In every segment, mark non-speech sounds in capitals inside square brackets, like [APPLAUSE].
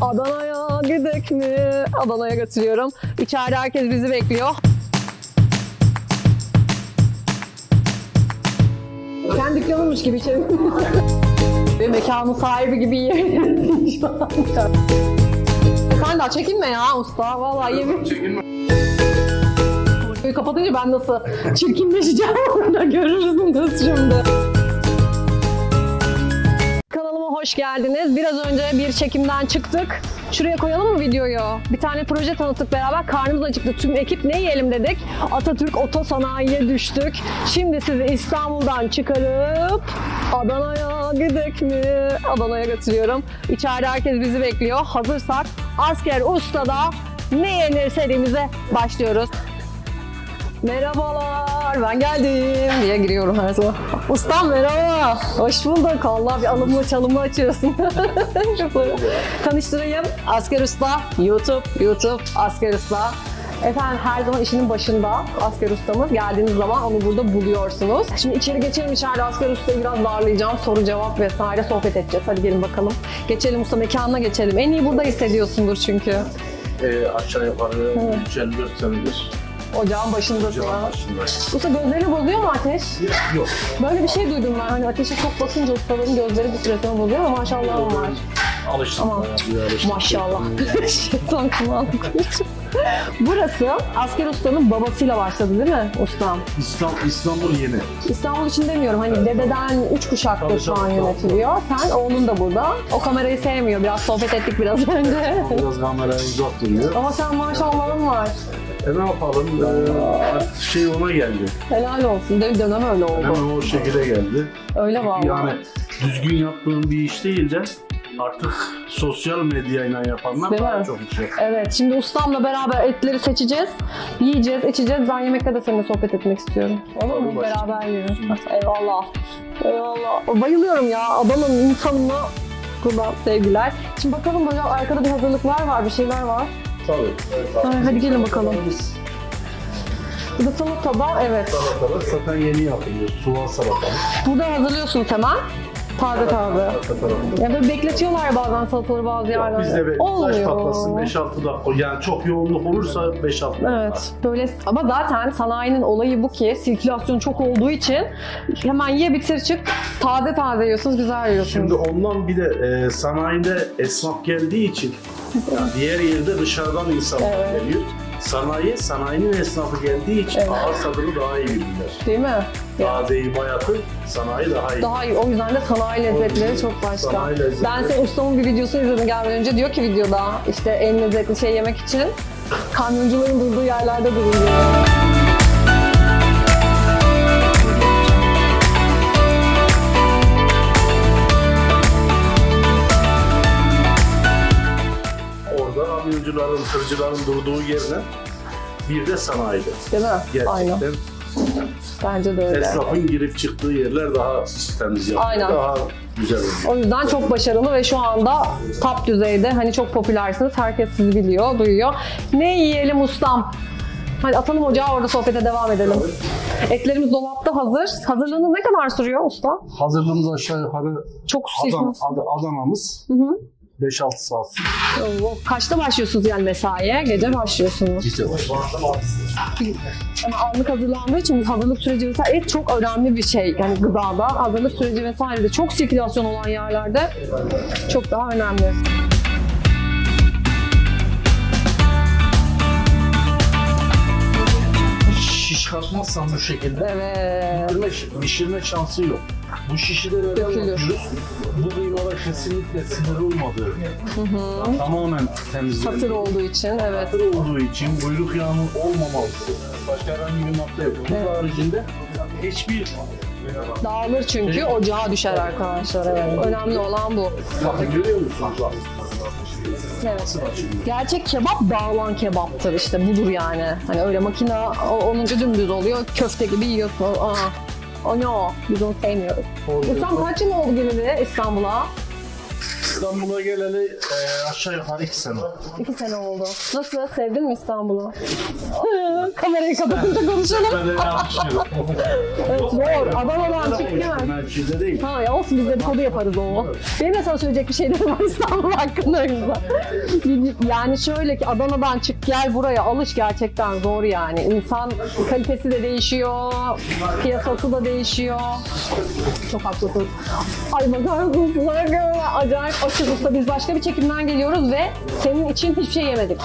Adana'ya gidek mi? Adana'ya götürüyorum. İçeride herkes bizi bekliyor. Sen dükkanınmış gibi içeri. [LAUGHS] Ve mekanın sahibi gibi şu [LAUGHS] anda. Sen daha çekinme ya usta. Vallahi yemin. Böyle Kapatınca ben nasıl çirkinleşeceğim [LAUGHS] orada görürsünüz şimdi. Hoş geldiniz. Biraz önce bir çekimden çıktık. Şuraya koyalım mı videoyu? Bir tane proje tanıttık beraber. Karnımız acıktı. Tüm ekip ne yiyelim dedik. Atatürk Otosanayi'ye düştük. Şimdi sizi İstanbul'dan çıkarıp Adana'ya gidek mi? Adana'ya götürüyorum. İçeride herkes bizi bekliyor. Hazırsak Asker Usta'da ne yenir serimize başlıyoruz. Merhabalar, ben geldim diye giriyorum her zaman. Ustam merhaba, hoş bulduk. Allah bir alımla çalımla açıyorsun. [LAUGHS] Tanıştırayım, Asker Usta, YouTube, YouTube, Asker Usta. Efendim her zaman işinin başında Asker Ustamız. Geldiğiniz zaman onu burada buluyorsunuz. Şimdi içeri geçelim. İçeride Asker Usta'yı biraz darlayacağım. Soru cevap vesaire sohbet edeceğiz. Hadi gelin bakalım. Geçelim usta mekanına geçelim. En iyi burada hissediyorsundur çünkü. e, aşağı yukarı 354 senedir Ocağın başındasın. ocağın ha. Usta gözlerini bozuyor mu ateş? Yok. Böyle bir şey duydum ben. Hani ateşe çok basınca ustaların gözleri bir süre sonra bozuyor ama maşallah var. Alıştım. Ama bayağı bir alıştım. Maşallah. [LAUGHS] Şeytan kulağını Burası asker ustanın babasıyla başladı değil mi ustam? İstanbul, İstanbul yeni. İstanbul için demiyorum hani dededen üç kuşaktır Tabii, şu an tabii, yönetiliyor. Sen oğlun da burada. O kamerayı sevmiyor. Biraz sohbet ettik biraz [LAUGHS] önce. Biraz kameraya uzak duruyor. Ama sen maşallahın var. E ne yapalım? E, artık şey ona geldi. Helal olsun. Dön- Dönem öyle oldu. Hemen o şekilde geldi. Öyle vallahi. Yani düzgün yaptığın bir iş değil de artık sosyal medyayla yapanlar Değil daha mi? çok şey. Evet, şimdi ustamla beraber etleri seçeceğiz, yiyeceğiz, içeceğiz. Ben yemekte de seninle sohbet etmek istiyorum. Olur mu? Tabii, başlayalım. Beraber yiyelim. Eyvallah. Eyvallah. Bayılıyorum ya Adana'nın insanına. Buradan sevgiler. Şimdi bakalım böyle arkada bir hazırlıklar var, bir şeyler var. Tabii. Ay, hadi gelin bakalım. Bu da salata da, evet. Salatalık zaten yeni yapılıyor. Soğan salatalık. Burada hazırlıyorsunuz hemen. Taze taze. Ya böyle bekletiyorlar bazen salataları bazı yerlerde. Bizde taş Olmuyor. patlasın 5-6 dakika. Yani çok yoğunluk olursa 5-6 dakika. Evet. Böyle ama zaten sanayinin olayı bu ki sirkülasyon çok olduğu için hemen ye bitir çık taze taze yiyorsunuz, güzel yiyorsunuz. Şimdi ondan bir de e, sanayide esnaf geldiği için yani diğer yerde dışarıdan insanlar Evet. geliyor. Sanayi, sanayinin esnafı geldiği için Evet. ağız tadını daha iyi bilirler. Değil mi? Ya. Tazeyi bayatı sanayi daha iyi. Daha iyi. O yüzden de sanayi lezzetleri çok başka. Sanayi lezzetleri. Ben senin ustamın bir videosunu izledim gelmeden önce. Diyor ki videoda işte en lezzetli şey yemek için kamyoncuların durduğu yerlerde durun diyor. Orada kamyoncuların, tırcıların durduğu yerine bir de sanayide. Değil mi? Gerçekten Aynen. Bence de öyle. esnafın girip çıktığı yerler daha temiz yapılıyor. Aynen. Daha güzel oluyor. O yüzden çok başarılı ve şu anda top düzeyde hani çok popülersiniz. Herkes sizi biliyor, duyuyor. Ne yiyelim ustam? Hadi atalım ocağı orada sohbete devam edelim. Etlerimiz dolapta hazır. Hazırlığınız ne kadar sürüyor usta? Hazırlığımız aşağı yukarı Çok Adana. Ad- Adana'mız Hı hı. 5-6 saat sürüyor. Kaçta başlıyorsunuz yani mesaiye? Gece başlıyorsunuz. Gece başlıyor. Yani anlık hazırlandığı için hazırlık süreci vesaire et çok önemli bir şey. Yani gıdada hazırlık süreci vesaire de çok sirkülasyon olan yerlerde çok daha önemli. Şiş katmazsan bu şekilde Evet. pişirme, pişirme şansı yok. Bu neden Dökülür. yapıyoruz? Bu kıymada kesinlikle sinir olmadığı, tamamen temizlendiği, Satır olduğu için evet. Satır olduğu için buyruk yağının olmaması, başka herhangi bir madde yok. Bunun Evet. haricinde hiçbir Dağılır çünkü ocağa düşer arkadaşlar. Evet. Önemli olan bu. bakın görüyor musunuz? Bak, Evet. Gerçek kebap dağılan kebaptır işte budur yani. Hani öyle makine o- dümdüz oluyor. Köfte gibi yiyorsun. Aa. O ne o? Biz onu sevmiyoruz. Ustam kaç yıl oldu geleli İstanbul'a? İstanbul'a geleli e, aşağı yukarı iki sene. İki sene oldu. Nasıl? Sevdin mi İstanbul'u? [LAUGHS] Kamerayı kapatınca konuşalım. De yapmışım. Evet, zor. Adana'dan çıkıyor. Mevkide değil. Ha ya olsun biz dedikodu yaparız o. Benim de sana söyleyecek bir şeylerim var [LAUGHS] İstanbul hakkında. Yani şöyle ki Adana'dan çık gel buraya alış gerçekten zor yani. İnsan kalitesi de değişiyor, piyasası da değişiyor. Çok haklısın. Ay bakar [LAUGHS] mısın? Acayip açız usta. Biz başka bir çekimden geliyoruz ve senin için hiçbir şey yemedik.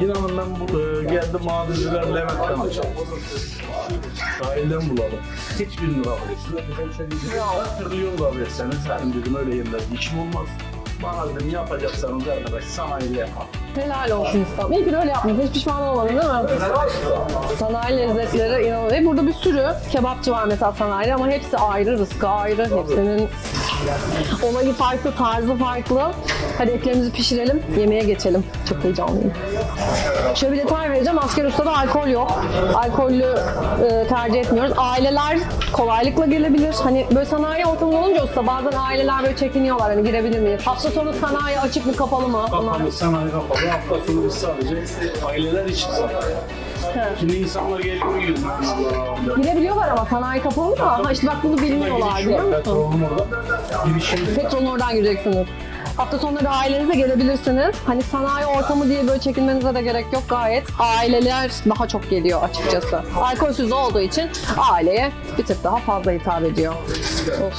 İnanın ben bu, e, geldim mağdurcular Levent'ten alacağım. Sahilden bulalım. Hiçbir lira Ya. Her türlü yolla verseniz zaten dedim öyle yerler işim olmaz. Bana dedim yapacaksanız arkadaş sanayiyle yapalım. Helal olsun İstanbul. İyi ki de öyle yapmadın. Hiç pişman olmadın değil mi? Sanayi lezzetleri inanılmaz. Burada bir sürü kebapçı var mesela sanayide ama hepsi ayrı, rızkı ayrı. Hepsinin olayı farklı, tarzı farklı. Hadi etlerimizi pişirelim, yemeğe geçelim. Çok heyecanlıyım. Şöyle bir detay vereceğim. Asker ustada alkol yok. Alkollü e, tercih etmiyoruz. Aileler kolaylıkla gelebilir. Hani böyle sanayi ortamı olunca usta bazen aileler böyle çekiniyorlar. Hani girebilir miyiz? Hafta sonu sanayi açık mı kapalı mı? Onlar- Kapalı, sanayi kapalı. Hafta sonu biz sadece aileler için Şimdi insanlar geliyor yiyor. Girebiliyorlar ama sanayi kapalı da. Ha işte bak bunu bilmiyorlar biliyor musun? Petrolün orada. Girişim Petrolün oradan gireceksiniz. Hafta sonları ailenize gelebilirsiniz. Hani sanayi ortamı diye böyle çekinmenize de gerek yok gayet. Aileler daha çok geliyor açıkçası. Alkolsüz olduğu için aileye bir tık daha fazla hitap ediyor. Of.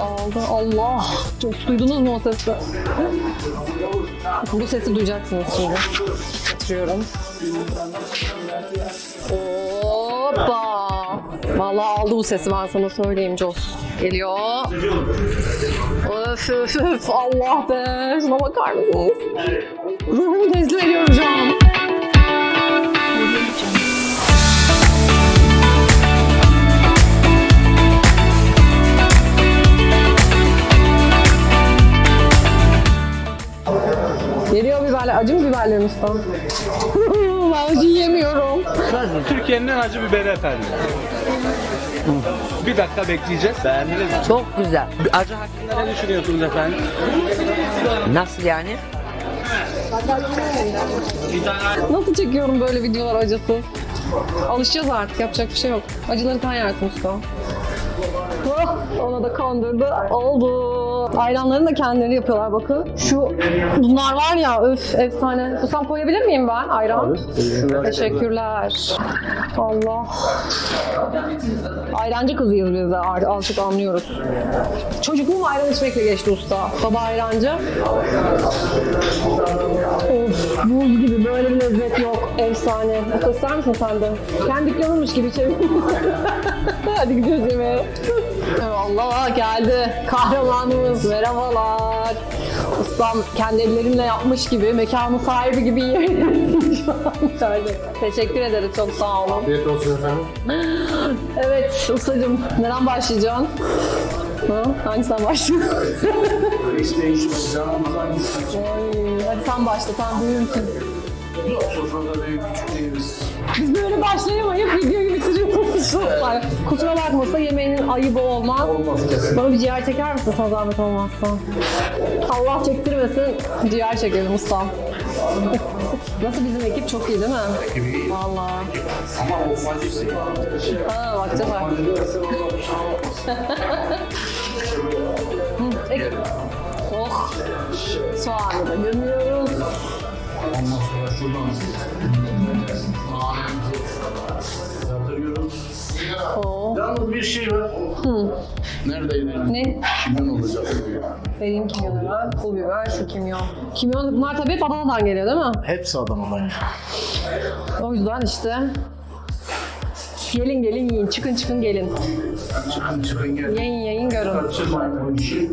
Aldı. Allah. Çok duydunuz mu o sesi? Bu sesi duyacaksınız şimdi. Getiriyorum. Hoppa. Vallahi aldı bu sesi ben sana söyleyeyim Jos. Geliyor. Öf öf öf Allah be. Şuna bakar mısınız? Ruhumu teslim ediyorum şu an. Geliyor biberler. Acı mı biberlerin usta? [LAUGHS] ben acı yemiyorum. Türkiye'nin en acı biberi efendim. Bir dakika bekleyeceğiz. Beğendiniz mi? Çok güzel. Acı hakkında ne düşünüyorsunuz efendim? Nasıl yani? Nasıl çekiyorum böyle videolar acısız? Alışacağız artık yapacak bir şey yok. Acıları sen yersin usta. Oh, ona da kandırdı. Oldu. Ayranlarını da kendileri yapıyorlar bakın. Şu bunlar var ya öf efsane. Susam koyabilir miyim ben ayran? Teşekkürler. Allah. Ayrancı kızıyız biz de artık anlıyoruz. Çocukluğum ayran içmekle geçti usta. Baba ayrancı. Of buz gibi böyle bir lezzet yok. Efsane. Usta ister misin sen de? Kendi dükkanınmış gibi çevir. [LAUGHS] Hadi gidiyoruz yemeğe. Allah geldi. Kahramanımız. Merhabalar. Ustam kendi ellerimle yapmış gibi, mekanın sahibi gibi yiyebilirim şu an içeride. Teşekkür ederiz. Çok sağ olun. Afiyet olsun efendim. Evet ustacığım. Neden başlayacaksın? Ha? Hangisinden başlıyorsun? Hiç değişmez. Canımız hangisi? Ay, hadi sen başla. Sen büyüğümsün. Yok sofrada büyük küçük değiliz. Biz böyle gibi sürüyoruz. Ay, Kusura bakmasa yemeğinin ayıbı olmaz. Olmaz kesin. Bana bir ciğer çeker misin sana zahmet olmazsa? Allah çektirmesin ciğer çekelim ustam. Nasıl bizim ekip çok iyi değil mi? Vallahi. Ama o acısı. Ha bakacağız artık. Hı, ekip. Oh. Soğanı da gömüyoruz. Ondan sonra şuradan Oo. Yalnız bir şey var. Neredeydi? Ne? Kimyon olacak. Vereyim kimyonu ben. Pul biber, şu kimyon. Kimyon bunlar tabii hep Adana'dan geliyor değil mi? Hepsi Adana'dan. O yüzden işte gelin gelin yiyin, çıkın çıkın gelin. Çıkın çıkın gel. Yiyin yiyin görün. Kaçırmayın bu işi.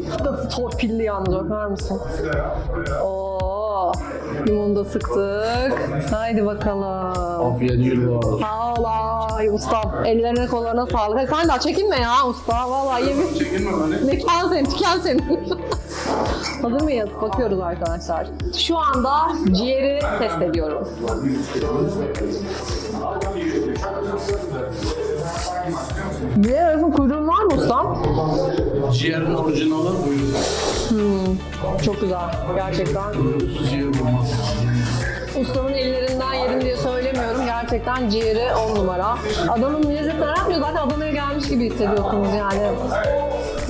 Torpilli yalnız bakar mısın? Oo, limonu da sıktık. Haydi bakalım. Afiyet ol ay ustam. Ellerine kollarına sağlık. Hey, sen daha çekinme ya usta. Vallahi yemin. Çekinme beni. Mekan senin, tüken senin. [LAUGHS] Hazır mıyız? Bakıyoruz arkadaşlar. Şu anda ciğeri test ediyorum. Ciğer arasında kuyruğun var mı ustam? Ciğerin orijinali buyurun. Çok güzel. Gerçekten. Ciğer olmaz. Ustamın ellerinden yedim diye söylemiyorum. Gerçekten ciğeri on numara. Adanın lezzeti aramıyor. Zaten Adana'ya gelmiş gibi hissediyorsunuz yani.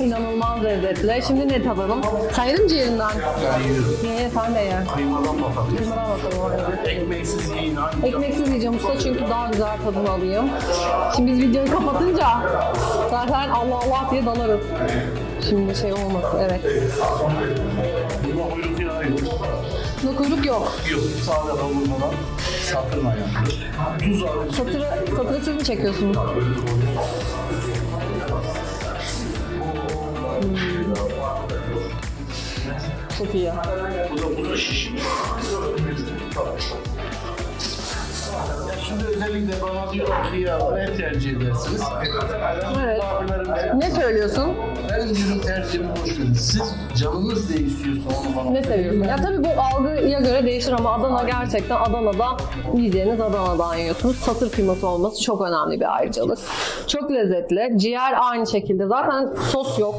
İnanılmaz lezzetli. Şimdi ne tadalım? Mi ciğerinden? Ben yiyorum. Ye, sen de ye. Kıymadan bakalım. Kıymadan bakalım. Ekmeksiz yiyin. Ekmeksiz yiyeceğim usta çünkü daha güzel tadını alayım. Şimdi biz videoyu kapatınca zaten Allah Allah diye dalarız. Şimdi şey olmasın evet. Bunda kuyruk yağı yok. Bunda kuyruk yok. Yok. Sade kavurmadan yani. Tuz abi. Satırı, satırı siz mi çekiyorsunuz? Çok iyi. Bu da kuzu şiş. Şimdi özellikle bana diyor ki ya ne tercih edersiniz? Evet. Ne söylüyorsun? Ben diyorum tercihimi boş verin. Siz canınız ne istiyorsa onu bana Ne seviyorsun? Ya tabii bu algıya göre değişir ama Adana gerçekten Adana'da yiyeceğiniz Adana'dan yiyorsunuz. Satır kıyması olması çok önemli bir ayrıcalık. Çok lezzetli. Ciğer aynı şekilde. Zaten sos yok.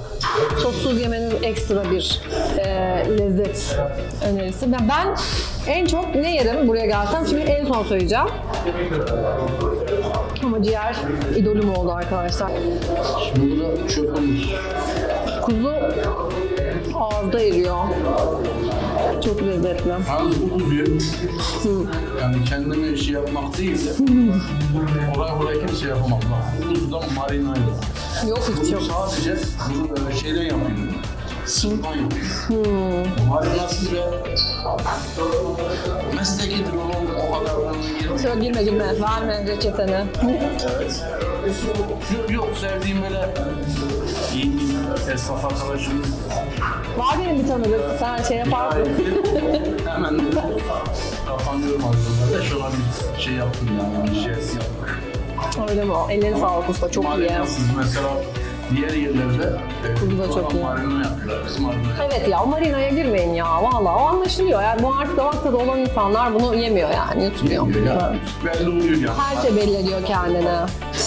Sossuz yemeniz ekstra bir e, lezzet önerisi. Ben, ben en çok ne yerim buraya gelsem? Şimdi en son söyleyeceğim. Ama ciğer idolüm oldu arkadaşlar. Şimdi bu da çöpümüz. Kuzu ağızda eriyor. Çok lezzetli. Yalnız bu kuzuyu yani kendime işi yapmak değil de oraya oraya kimse yapamaz. Kuzudan marina yok. Yok hiç yok. Sadece bunu şeyden yapıyorum. Yapıyorum. Marinasız ve meslekidir onun o kadar önemli girmiyor. Girme girme. Verme reçeteni. Evet. Yok, sevdiğim böyle iyi bir esnaf arkadaşım. Var benim bir tanıdık. Sen şey yaparsın. Hemen kapanıyorum aslında. Şuna bir şey yaptım yani. Bir şey yaptık. Öyle mi? Elleri sağlık usta. Çok iyi. Marinasız mesela diğer yerlerde e, da çok iyi. marina yapıyorlar. Biz marina Evet ya marinaya girmeyin ya. Vallahi o anlaşılıyor. Yani bu artık tadı olan insanlar bunu yemiyor yani. Yutmuyor. yapmıyor ya. Belli oluyor yani. Her şey belli ediyor kendini.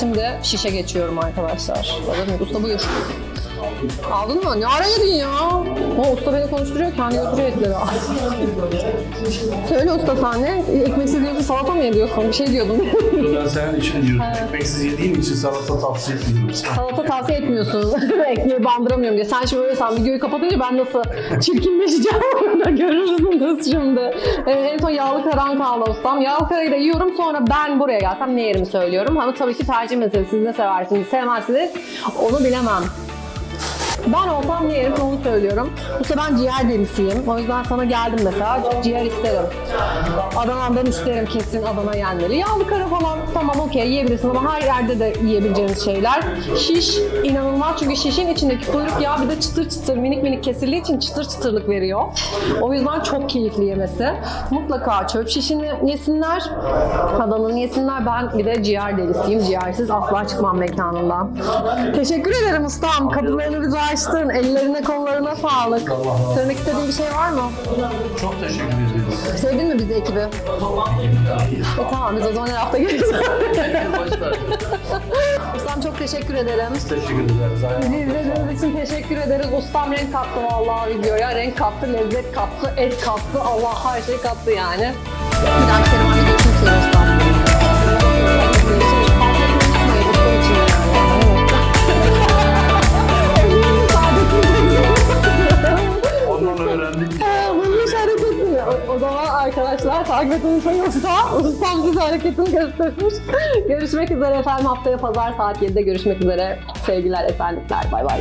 Şimdi şişe geçiyorum arkadaşlar. Usta buyur. Aldın mı? Ne ara yedin ya? O usta beni konuşturuyor, kendi götürüyor etleri. Söyle usta sen ne? Ekmeksiz diyorsun, salata mı ediyorsun? Bir şey diyordun. Ben [LAUGHS] senin için diyorum. Ekmeksiz yediğin için salata tavsiye etmiyorum. salata tavsiye etmiyorsun. [LAUGHS] Ekmeği bandıramıyorum diye. Sen şimdi öyle san videoyu kapatınca ben nasıl çirkinleşeceğim [LAUGHS] orada görürsünüz şimdi. Ee, en son yağlı karan kaldı ustam. Yağlı karayı da yiyorum sonra ben buraya gelsem ne yerimi söylüyorum. Ama tabii ki tercih meselesi. Siz ne seversiniz, sevmezsiniz onu bilemem. Ben olsam ne yerim onu söylüyorum. Bu sefer ben ciğer delisiyim. O yüzden sana geldim mesela. Ciğer isterim. Adana'dan isterim kesin Adana yenmeli. Yağlı kara falan tamam okey yiyebilirsin ama her yerde de yiyebileceğiniz şeyler. Şiş inanılmaz çünkü şişin içindeki kuyruk yağı bir de çıtır çıtır minik minik kesildiği için çıtır çıtırlık veriyor. O yüzden çok keyifli yemesi. Mutlaka çöp şişini yesinler. Adana'nın yesinler. Ben bir de ciğer delisiyim. Ciğersiz asla çıkmam mekanından. Teşekkür ederim ustam. Kapılarını bize açtın. Ellerine kollarına sağlık. Söylemek istediğin bir şey var mı? Çok teşekkür ederiz. Sevdin mi bizi ekibi? E tamam biz o zaman her hafta geliriz. [LAUGHS] Ustam çok teşekkür ederim. Teşekkür ederiz. Bizi izlediğiniz için teşekkür ederiz. Ustam renk kattı vallahi videoya. Renk kattı, lezzet kattı, et kattı. Allah her şey kattı yani. Bir dahaki serüvende görüşmek üzere ustam. Hareketini göstermiş. görüşmek üzere efendim haftaya pazar saat 7'de görüşmek üzere. Sevgiler efendiler. Bay bay.